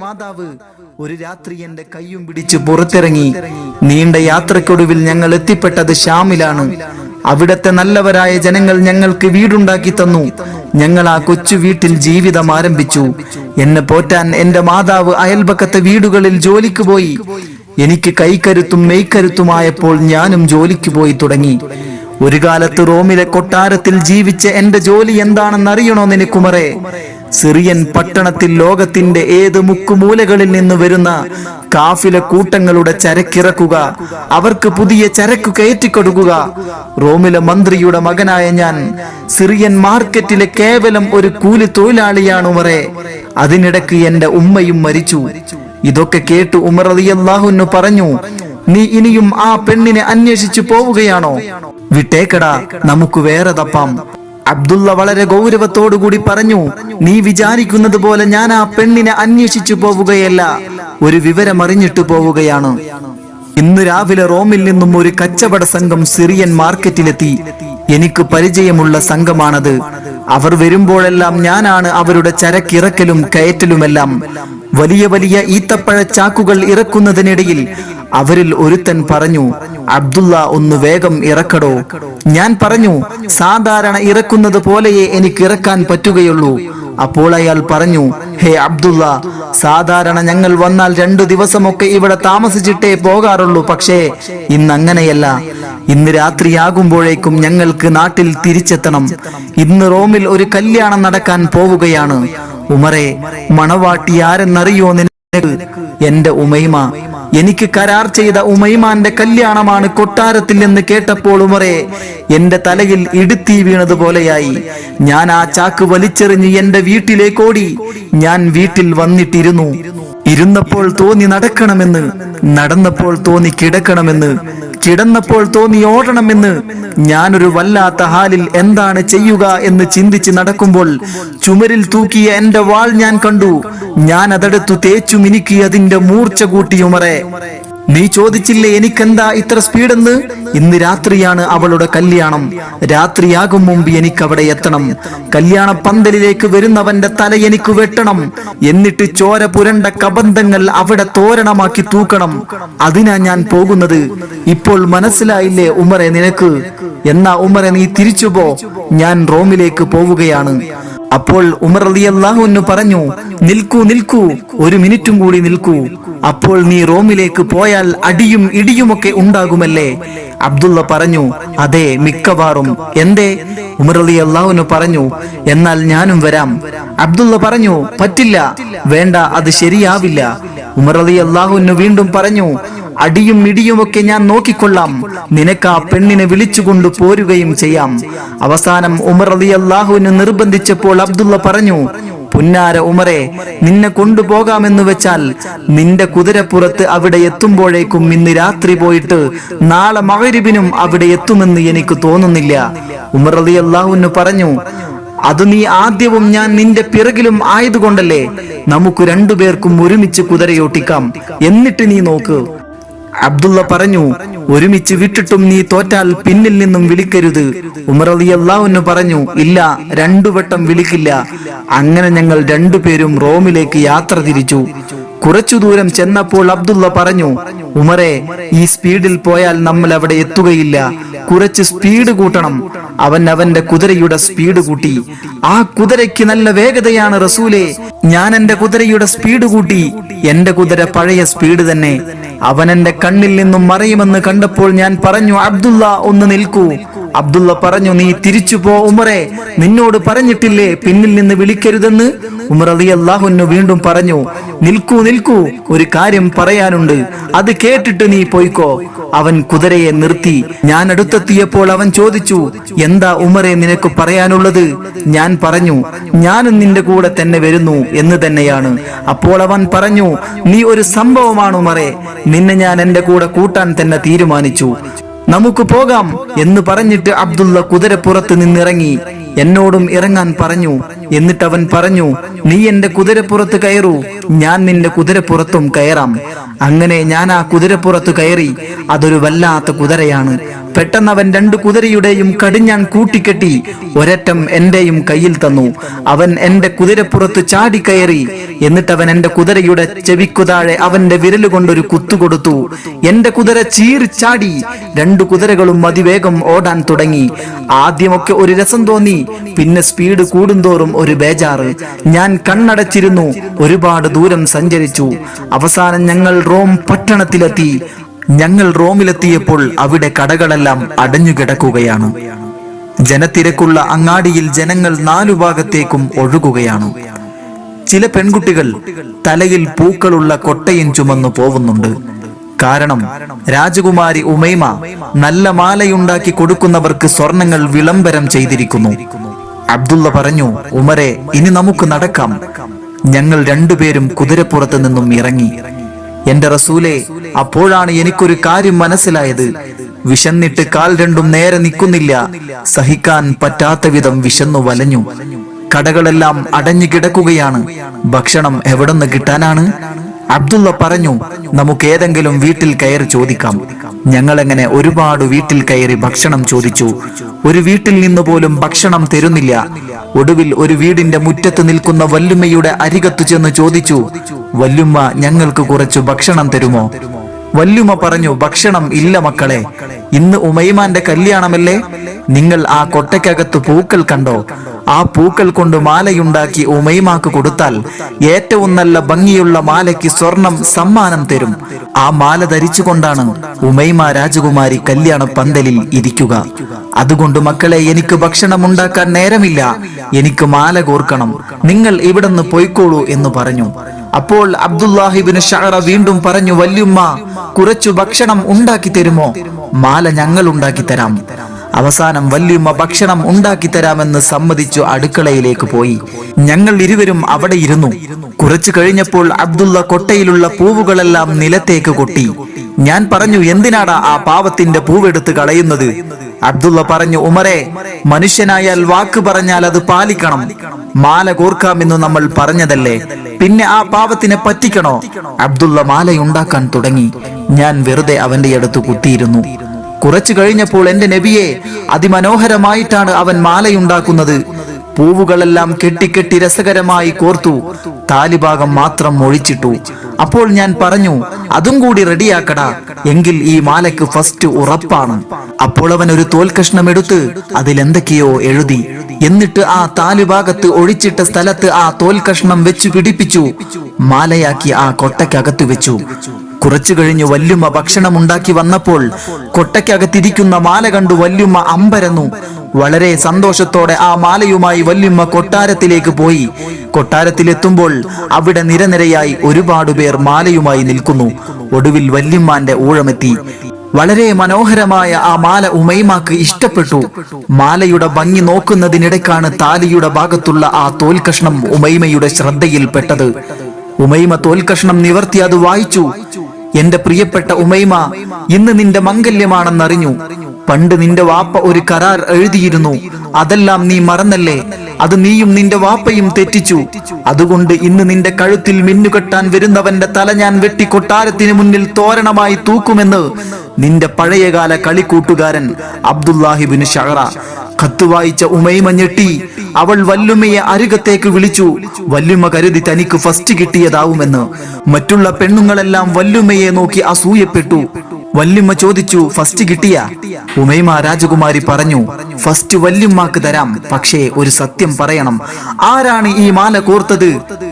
മാതാവ് ഒരു രാത്രി എന്റെ കയ്യും പിടിച്ച് പുറത്തിറങ്ങി. നീണ്ട യാത്രക്കൊടുവിൽ ഞങ്ങൾ എത്തിപ്പെട്ടത് ഷാമിലാണ്. അവിടത്തെ നല്ലവരായ ജനങ്ങൾ ഞങ്ങൾക്ക് വീടുണ്ടാക്കി തന്നു. ഞങ്ങൾ ആ കൊച്ചു വീട്ടിൽ ജീവിതം ആരംഭിച്ചു. എന്നെ പോറ്റാൻ എന്റെ മാതാവ് അയൽപക്കത്തെ വീടുകളിൽ ജോലിക്ക് പോയി. എനിക്ക് കൈക്കരുത്തും മെയ്ക്കരുത്തുമായപ്പോൾ ഞാനും ജോലിക്ക് പോയി തുടങ്ങി. ഒരു കാലത്ത് റോമിലെ കൊട്ടാരത്തിൽ ജീവിച്ച എന്റെ ജോലി എന്താണെന്നറിയണോ നിനക്കുമറേ? സിറിയൻ പട്ടണത്തിൽ ലോകത്തിന്റെ ഏത് മുക്കുമൂലകളിൽ നിന്ന് വരുന്ന കാഫില കൂട്ടങ്ങളുടെ ചരക്കിറക്കുക അവർക്ക് പുതിയ ചരക്ക് കയറ്റിക്കൊടുക്കുക. റോമിലെ മന്ത്രിയുടെ മകനായ ഞാൻ സിറിയൻ മാർക്കറ്റിലെ കേവലം ഒരു കൂലി തൊഴിലാളിയാണ് ഉമറെ. അതിനിടക്ക് എന്റെ ഉമ്മയും മരിച്ചു. ഇതൊക്കെ കേട്ട് ഉമർ അലിയല്ലാഹുന്നു പറഞ്ഞു നീ ഇനിയും ആ പെണ്ണിനെ അന്വേഷിച്ചു പോവുകയാണോ? വിട്ടേക്കടാ നമുക്ക് വേറെ തപ്പാം. അബ്ദുള്ള വളരെ ഗൗരവത്തോടുകൂടി പറഞ്ഞു നീ വിചാരിക്കുന്നത് പോലെ ഞാൻ ആ പെണ്ണിനെ അന്വേഷിച്ചു പോവുകയല്ല ഒരു വിവരമറിഞ്ഞിട്ട് പോവുകയാണ്. ഇന്ന് രാവിലെ റോമിൽ നിന്നും ഒരു കച്ചവട സംഘം സിറിയൻ മാർക്കറ്റിലെത്തി. എനിക്ക് പരിചയമുള്ള സംഘമാണത്. അവർ വരുമ്പോഴെല്ലാം ഞാനാണ് അവരുടെ ചരക്കിറക്കലും കയറ്റലുമെല്ലാം. വലിയ വലിയ ഈത്തപ്പഴ ചാക്കുകൾ ഇറക്കുന്നതിനിടയിൽ അവരിൽ ഒരുത്തൻ പറഞ്ഞു അബ്ദുള്ള ഒന്ന് വേഗം ഇറക്കടോ. ഞാൻ പറഞ്ഞു സാധാരണ ഇറക്കുന്നത് പോലെയേ എനിക്ക് ഇറക്കാൻ പറ്റുകയുള്ളൂ. അപ്പോൾ അയാൾ പറഞ്ഞു ഹേ അബ്ദുള്ള സാധാരണ ഞങ്ങൾ വന്നാൽ രണ്ടു ദിവസമൊക്കെ ഇവിടെ താമസിച്ചിട്ടേ പോകാറുള്ളൂ. പക്ഷേ ഇന്ന് അങ്ങനെയല്ല. ഇന്ന് രാത്രിയാകുമ്പോഴേക്കും ഞങ്ങൾക്ക് നാട്ടിൽ തിരിച്ചെത്തണം. ഇന്ന് റോമിൽ ഒരു കല്യാണം നടക്കാൻ പോവുകയാണ്. ഉമറെ മണവാട്ടി ആരെന്നറിയോ എന്റെ ഉമൈമ എനിക്ക് കരാർ ചെയ്ത ഉമൈമാന്റെ കല്യാണമാണ് കൊട്ടാരത്തിൽ എന്ന് കേട്ടപ്പോൾ ഉമറെ എന്റെ തലയിൽ ഇടുത്തി വീണതുപോലെയായി. ഞാൻ ആ ചാക്ക് വലിച്ചെറിഞ്ഞ് എന്റെ വീട്ടിലേക്കോടി ഞാൻ വീട്ടിൽ വന്നിട്ടിരുന്നു. ഇരുന്നപ്പോൾ തോന്നി നടക്കണമെന്ന് നടന്നപ്പോൾ തോന്നി കിടക്കണമെന്ന്. കിടന്നപ്പോൾ തോന്നി ഓടണമെന്ന് ഞാനൊരു വല്ലാത്ത ഹാലിൽ എന്താണ് ചെയ്യുക എന്ന് ചിന്തിച്ച് നടക്കുമ്പോൾ ചുമരിൽ തൂക്കിയ എന്റെ വാൾ ഞാൻ കണ്ടു. ഞാൻ അതെടുത്തു തേച്ചു മിനുക്കി അതിന്റെ മൂർച്ച കൂട്ടിയുമറെ നീ ചോദിച്ചില്ലേ എനിക്കെന്താ ഇത്ര സ്പീഡെന്ന്? ഇന്ന് രാത്രിയാണ് അവളുടെ കല്യാണം. രാത്രിയാകും മുമ്പ് എനിക്ക് അവിടെ എത്തണം. കല്യാണ പന്തലിലേക്ക് വരുന്നവന്റെ തല എനിക്ക് വെട്ടണം. എന്നിട്ട് ചോര പുരണ്ട കബന്ധങ്ങൾ അവിടെ തോരണമാക്കി തൂക്കണം. അതിനാ ഞാൻ പോകുന്നത്. ഇപ്പോൾ മനസ്സിലായില്ലേ ഉമറെ നിനക്ക്? എന്നാ ഉമറെ നീ തിരിച്ചുപോ. ഞാൻ റോമിലേക്ക് പോവുകയാണ്. അപ്പോൾ ഉമർ അലി അള്ളാഹുന്നു പറഞ്ഞു നിൽക്കൂ നിൽക്കൂ ഒരു മിനിറ്റും കൂടി നിൽക്കൂ. അപ്പോൾ നീ റോമിലേക്ക് പോയാൽ അടിയും ഇടിയുമൊക്കെ ഉണ്ടാകുമല്ലേ? അബ്ദുള്ള പറഞ്ഞു അതെ മിക്കവാറും. എന്തേ? ഉമർ അലി അള്ളാഹുനു പറഞ്ഞു എന്നാൽ ഞാനും വരാം. അബ്ദുള്ള പറഞ്ഞു പറ്റില്ല വേണ്ട അത് ശരിയാവില്ല. ഉമർ അലി അള്ളാഹുന്നു വീണ്ടും പറഞ്ഞു അടിയും ഇടിയുമൊക്കെ ഞാൻ നോക്കിക്കൊള്ളാം. നിനക്ക് ആ പെണ്ണിനെ വിളിച്ചുകൊണ്ട് പോരുകയും ചെയ്യാം. അവസാനം ഉമർ അലി അള്ളാഹുവിന് നിർബന്ധിച്ചപ്പോൾ അബ്ദുള്ള പറഞ്ഞു പുന്നാര ഉമറെ നിന്നെ കൊണ്ടുപോകാമെന്ന് വെച്ചാൽ നിന്റെ കുതിരപ്പുറത്ത് അവിടെ എത്തുമ്പോഴേക്കും ഇന്ന് രാത്രി പോയിട്ട് നാളെ മകരിബിനും അവിടെ എത്തുമെന്ന് എനിക്ക് തോന്നുന്നില്ല. ഉമർ അലി അള്ളാഹുവിന് പറഞ്ഞു അത് നീ ആദ്യവും ഞാൻ നിന്റെ പിറകിലും ആയതുകൊണ്ടല്ലേ നമുക്ക് രണ്ടുപേർക്കും ഒരുമിച്ച് കുതിരയോട്ടിക്കാം. എന്നിട്ട് നീ നോക്ക്. അബ്ദുള്ള പറഞ്ഞു ഒരുമിച്ച് വിട്ടിട്ടും നീ തോറ്റാൽ പിന്നിൽ നിന്നും വിളിക്കരുത്. ഉമർ അലി അള്ളാഹുന്ന് പറഞ്ഞു ഇല്ല രണ്ടു വട്ടം വിളിക്കില്ല. അങ്ങനെ ഞങ്ങൾ രണ്ടുപേരും റോമിലേക്ക് യാത്ര തിരിച്ചു. കുറച്ചു ദൂരം ചെന്നപ്പോൾ അബ്ദുള്ള പറഞ്ഞു ഉമറെ ഈ സ്പീഡിൽ പോയാൽ നമ്മൾ അവിടെ എത്തുകയില്ല. കുറച്ച് സ്പീഡ് കൂട്ടണം. അവൻ അവന്റെ കുതിരയുടെ സ്പീഡ് കൂട്ടി. ആ കുതിരയ്ക്ക് നല്ല വേഗതയാണ് റസൂലെ. ഞാൻ എന്റെ കുതിരയുടെ സ്പീഡ് കൂട്ടി. എന്റെ കുതിര പഴയ സ്പീഡ് തന്നെ. അവൻ എന്റെ കണ്ണിൽ നിന്നും മറയുമെന്ന് കണ്ടപ്പോൾ ഞാൻ പറഞ്ഞു അബ്ദുള്ള ഒന്ന് നിൽക്കൂ. അബ്ദുള്ള പറഞ്ഞു നീ തിരിച്ചു പോ ഉമറെ. നിന്നോട് പറഞ്ഞിട്ടില്ലേ പിന്നിൽ നിന്ന് വിളിക്കരുതെന്ന്? ഉമർ അലി അള്ളാഹുന്നു വീണ്ടും പറഞ്ഞു നിൽക്കൂ നിൽക്കൂ ഒരു കാര്യം പറയാനുണ്ട്. അത് കേട്ടിട്ട് നീ പോയിക്കോ. അവൻ കുതിരയെ നിർത്തി. ഞാൻ അടുത്തെത്തിയപ്പോൾ അവൻ ചോദിച്ചു എന്താ ഉമറെ നിനക്ക് പറയാനുള്ളത്? ഞാൻ പറഞ്ഞു ഞാനും നിന്റെ കൂടെ തന്നെ വരുന്നു എന്ന് തന്നെയാണ്. അപ്പോൾ അവൻ പറഞ്ഞു നീ ഒരു സംഭവമാണ് ഉമറെ. നിന്നെ ഞാൻ എന്റെ കൂടെ കൂട്ടാൻ തന്നെ തീരുമാനിച്ചു. നമുക്ക് പോകാം എന്ന് പറഞ്ഞിട്ട് അബ്ദുള്ള കുതിരപ്പുറത്ത് നിന്നിറങ്ങി. എന്നോടും ഇറങ്ങാൻ പറഞ്ഞു. എന്നിട്ട് അവൻ പറഞ്ഞു നീ എന്റെ കുതിരപ്പുറത്ത് കയറൂ. ഞാൻ നിന്റെ കുതിരപ്പുറത്തും കയറാം. അങ്ങനെ ഞാൻ ആ കുതിരപ്പുറത്ത് കയറി. അതൊരു വല്ലാത്ത കുതിരയാണ്. പെട്ടെന്ന് അവൻ രണ്ടു കുതിരയുടെയും കടിഞ്ഞാൻ കൂട്ടിക്കെട്ടി ഒരറ്റം എന്റെയും കയ്യിൽ തന്നു. അവൻ എന്റെ കുതിരപ്പുറത്ത് ചാടിക്കയറി. എന്നിട്ട് അവൻ എന്റെ കുതിരയുടെ ചെവിക്കുതാഴെ അവന്റെ വിരലുകൊണ്ടൊരു കുത്തു കൊടുത്തു. എന്റെ കുതിര ചീറി ചാടി. രണ്ടു കുതിരകളും അതിവേഗം ഓടാൻ തുടങ്ങി. ആദ്യമൊക്കെ ഒരു രസം തോന്നി. പിന്നെ സ്പീഡ് കൂടുന്തോറും ഒരു ബേജാറ്. ഞാൻ കണ്ണടച്ചിരുന്നു. ഒരുപാട് ദൂരം സഞ്ചരിച്ചു. അവസാനം ഞങ്ങൾ റോം പട്ടണത്തിലെത്തി. ഞങ്ങൾ റോമിലെത്തിയപ്പോൾ അവിടെ കടകളെല്ലാം അടഞ്ഞുകിടക്കുകയാണ്. ജനത്തിരക്കുള്ള അങ്ങാടിയിൽ ജനങ്ങൾ നാലു ഭാഗത്തേക്കും ഒഴുകുകയാണ്. ചില പെൺകുട്ടികൾ തലയിൽ പൂക്കളുള്ള കൊട്ടയും ചുമന്നു പോകുന്നുണ്ട് കാരണം രാജകുമാരി ഉമൈമ നല്ല മാലയുണ്ടാക്കി കൊടുക്കുന്നവർക്ക് സ്വർണങ്ങൾ വിളംബരം ചെയ്തിരിക്കുന്നു. അബ്ദുള്ള പറഞ്ഞു ഉമരെ ഇനി നമുക്ക് നടക്കാം. ഞങ്ങൾ രണ്ടുപേരും കുതിരപ്പുറത്ത് നിന്നും ഇറങ്ങി. എന്റെ റസൂലെ അപ്പോഴാണ് എനിക്കൊരു കാര്യം മനസ്സിലായത്. വിശന്നിട്ട് കാൽ രണ്ടും നേരെ നിൽക്കുന്നില്ല. സഹിക്കാൻ പറ്റാത്ത വിധം വിശന്നു വലഞ്ഞു. കടകളെല്ലാം അടഞ്ഞു കിടക്കുകയാണ്. ഭക്ഷണം എവിടെ നിന്ന് കിട്ടാനാണ്? അബ്ദുള്ള പറഞ്ഞു നമുക്ക് ഏതെങ്കിലും വീട്ടിൽ കയറി ചോദിക്കാം. ഞങ്ങൾ എങ്ങനെ ഒരുപാട് വീട്ടിൽ കയറി ഭക്ഷണം ചോദിച്ചു. ഒരു വീട്ടിൽ നിന്ന് പോലും ഭക്ഷണം തരുന്നില്ല. ഒടുവിൽ ഒരു വീടിന്റെ മുറ്റത്ത് നിൽക്കുന്ന വല്ലുമ്മയുടെ അരികത്തു ചെന്ന് ചോദിച്ചു വല്ലുമ്മ ഞങ്ങൾക്ക് കുറച്ച് ഭക്ഷണം തരുമോ? വല്ലുമ്മ പറഞ്ഞു ഭക്ഷണം ഇല്ല മക്കളെ. ഇന്ന് ഉമൈമാന്റെ കല്യാണമല്ലേ? നിങ്ങൾ ആ കൊട്ടയ്ക്കകത്ത് പൂക്കൾ കണ്ടോ? ആ പൂക്കൾ കൊണ്ട് മാലയുണ്ടാക്കി ഉമൈമാക്ക് കൊടുത്താൽ ഏറ്റവും നല്ല ഭംഗിയുള്ള മാലയ്ക്ക് സ്വർണം സമ്മാനം തരും. ആ മാല ധരിച്ചുകൊണ്ടാണ് ഉമൈമ രാജകുമാരി കല്യാണ പന്തലിൽ ഇരിക്കുക. അതുകൊണ്ട് മക്കളെ എനിക്ക് ഭക്ഷണം ഉണ്ടാക്കാൻ നേരമില്ല. എനിക്ക് മാല കോർക്കണം. നിങ്ങൾ ഇവിടുന്ന് പൊയ്ക്കോളൂ എന്ന് പറഞ്ഞു. അപ്പോൾ അബ്ദുല്ലാഹിബിന് ഷഹറ വീണ്ടും പറഞ്ഞു വല്യുമ്മ കുറച്ചു ഭക്ഷണം ഉണ്ടാക്കി തരുമോ? മാല ഞങ്ങൾ ഉണ്ടാക്കി തരാം. അവസാനം വല്യുമ്മ ഭക്ഷണം ഉണ്ടാക്കി തരാമെന്ന് സമ്മതിച്ചു അടുക്കളയിലേക്ക് പോയി. ഞങ്ങൾ ഇരുവരും അവിടെ ഇരുന്നു. കുറച്ചു കഴിഞ്ഞപ്പോൾ അബ്ദുള്ള കൊട്ടയിലുള്ള പൂവുകളെല്ലാം നിലത്തേക്ക് കൊട്ടി. ഞാൻ പറഞ്ഞു എന്തിനാടാ ആ പാവത്തിന്റെ പൂവെടുത്ത് കളയുന്നത്? അബ്ദുള്ള പറഞ്ഞു ഉമരെ മനുഷ്യനായാൽ വാക്ക് പറഞ്ഞാൽ അത് പാലിക്കണം. മാല കോർക്കാമെന്ന് നമ്മൾ പറഞ്ഞതല്ലേ. പിന്നെ ആ പാവത്തിനെ പറ്റിക്കണോ? അബ്ദുള്ള മാലയുണ്ടാക്കാൻ തുടങ്ങി. ഞാൻ വെറുതെ അവന്റെ അടുത്ത് കുത്തിയിരുന്നു. കുറച്ചു കഴിഞ്ഞപ്പോൾ എന്റെ നബിയെ അതിമനോഹരമായിട്ടാണ് അവൻ മാലയുണ്ടാക്കുന്നത്. പൂവുകളെല്ലാം കെട്ടിക്കെട്ടി രസകരമായി കോർത്തു. താലിഭാഗം മാത്രം ഒഴിച്ചിട്ടു അപ്പോൾ ഞാൻ പറഞ്ഞു അതും കൂടി റെഡിയാക്കടാ. എങ്കിൽ ഈ മാലയ്ക്ക് ഫസ്റ്റ് ഉറപ്പാണ്. അപ്പോൾ അവൻ ഒരു തോൽ കഷ്ണം എടുത്ത് അതിലെന്തൊക്കെയോ എഴുതി. എന്നിട്ട് ആ താലിഭാഗത്ത് ഒഴിച്ചിട്ട സ്ഥലത്ത് ആ തോൽ കഷ്ണം വെച്ചു പിടിപ്പിച്ചു. മാലയാക്കി ആ കൊട്ടയ്ക്കകത്ത് വെച്ചു. കുറച്ചു കഴിഞ്ഞ് വല്യുമ്മ ഭക്ഷണം ഉണ്ടാക്കി വന്നപ്പോൾ കൊട്ടയ്ക്കകത്തിരിക്കുന്ന മാല കണ്ടു വല്യുമ്മ അമ്പരന്നു. വളരെ സന്തോഷത്തോടെ ആ മാലയുമായി വല്യുമ്മ കൊട്ടാരത്തിലേക്ക് പോയി. കൊട്ടാരത്തിലെത്തുമ്പോൾ അവിടെ നിരനിരയായി ഒരുപാട് പേർ മാലയുമായി നിൽക്കുന്നു. ഒടുവിൽ വല്യമ്മാന്റെ ഊഴമെത്തി. വളരെ മനോഹരമായ ആ മാല ഉമൈമാക്ക് ഇഷ്ടപ്പെട്ടു. മാലയുടെ ഭംഗി നോക്കുന്നതിനിടയ്ക്കാണ് താലിയുടെ ഭാഗത്തുള്ള ആ തോൽക്കഷ്ണം ഉമൈമയുടെ ശ്രദ്ധയിൽപ്പെട്ടത്. ഉമൈമ തോൽക്കഷ്ണം നിവർത്തി അത് വായിച്ചു. എന്റെ പ്രിയപ്പെട്ട ഉമൈമ ഇന്ന് നിന്റെ മംഗല്യമാണെന്നറിഞ്ഞു. പണ്ട് നിന്റെ വാപ്പ ഒരു കരാർ എഴുതിയിരുന്നു. അതെല്ലാം നീ മറന്നല്ലേ? അത് നീയും നിന്റെ വാപ്പയും തെറ്റിച്ചു. അതുകൊണ്ട് ഇന്ന് നിന്റെ കഴുത്തിൽ മിന്നുകെട്ടാൻ വരുന്നവന്റെ തല ഞാൻ വെട്ടി കൊട്ടാരത്തിന് മുന്നിൽ തോരണമായി തൂക്കുമെന്ന് നിന്റെ പഴയകാല കളിക്കൂട്ടുകാരൻ അബ്ദുല്ലാഹിബിന് ഷഹറ. കത്ത് വായിച്ച ഉമൈമ ഞെട്ടി. അവൾ വല്ലുമ്മയെ അരുകത്തേക്ക് വിളിച്ചു. വല്ലുമ്മ കരുതി തനിക്ക് ഫസ്റ്റ് കിട്ടിയതാവുമെന്ന്. മറ്റുള്ള പെണ്ണുങ്ങളെല്ലാം വല്ലുമ്മയെ നോക്കി അസൂയപ്പെട്ടു. വല്ലുമ്മ ചോദിച്ചു ഫസ്റ്റ് കിട്ടിയ? ഉമൈമ രാജകുമാരി പറഞ്ഞു ഫസ്റ്റ് വല്യുമ്മക്ക് തരാം. പക്ഷേ ഒരു സത്യം പറയണം. ആരാണ് ഈ മാല കോർത്തത്?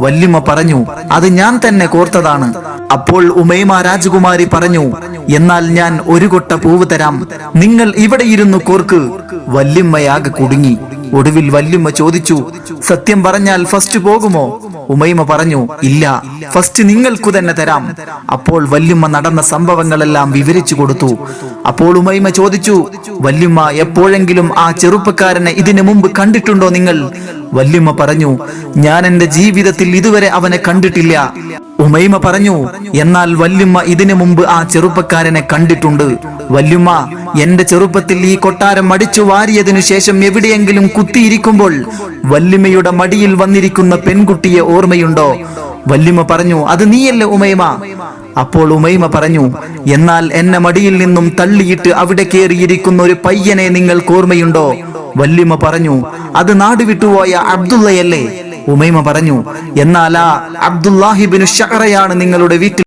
വല്യുമ്മ പറഞ്ഞു അത് ഞാൻ തന്നെ കോർത്തതാണ്. അപ്പോൾ ഉമൈമ രാജകുമാരി പറഞ്ഞു എന്നാൽ ഞാൻ ഒരു കൊട്ട പൂവ് തരാം. നിങ്ങൾ ഇവിടെ ഇരുന്നു കോർക്ക്. വല്യമ്മയാകെ കുടുങ്ങി. ഒടുവിൽ വല്യമ്മ ചോദിച്ചു സത്യം പറഞ്ഞാൽ ഫസ്റ്റ് പോകുമോ? ഉമൈമ പറഞ്ഞു ഇല്ല. ഫസ്റ്റ് നിങ്ങൾക്കു തന്നെ തരാം. അപ്പോൾ വല്യമ്മ നടന്ന സംഭവങ്ങളെല്ലാം വിവരിച്ചു കൊടുത്തു. അപ്പോൾ ഉമൈമ ചോദിച്ചു വല്യമ്മ എപ്പോഴെങ്കിലും ആ ചെറുപ്പക്കാരനെ ഇതിനു മുമ്പ് കണ്ടിട്ടുണ്ടോ നിങ്ങൾ? വല്യമ്മ പറഞ്ഞു ഞാൻ എന്റെ ജീവിതത്തിൽ ഇതുവരെ അവനെ കണ്ടിട്ടില്ല. ഉമൈമ പറഞ്ഞു എന്നാൽ വല്യുമ്മ ഇതിനു മുമ്പ് ആ ചെറുപ്പക്കാരനെ കണ്ടിട്ടുണ്ട്. വല്യുമ്മ എന്റെ ചെറുപ്പത്തിൽ ഈ കൊട്ടാരം അടിച്ചു വാരിയതിനു ശേഷം എവിടെയെങ്കിലും കുത്തിയിരിക്കുമ്പോൾ വല്യുമ്മയുടെ മടിയിൽ വന്നിരിക്കുന്ന പെൺകുട്ടിയെ ഓർമ്മയുണ്ടോ? വല്യുമ്മ പറഞ്ഞു അത് നീയല്ലേ ഉമൈമ. അപ്പോൾ ഉമൈമ പറഞ്ഞു എന്നാൽ എന്നെ മടിയിൽ നിന്നും തള്ളിയിട്ട് അവിടെ കയറിയിരിക്കുന്ന ഒരു പയ്യനെ നിങ്ങൾക്ക് ഓർമ്മയുണ്ടോ? വല്യുമ്മ പറഞ്ഞു അത് നാടുവിട്ടുപോയ അബ്ദുള്ളയല്ലേ? ഉമൈമ പറഞ്ഞു എന്നാൽ അബ്ദുല്ലാഹിബിനു ഷഹറയാണ് നിങ്ങളുടെ വീട്ടിൽ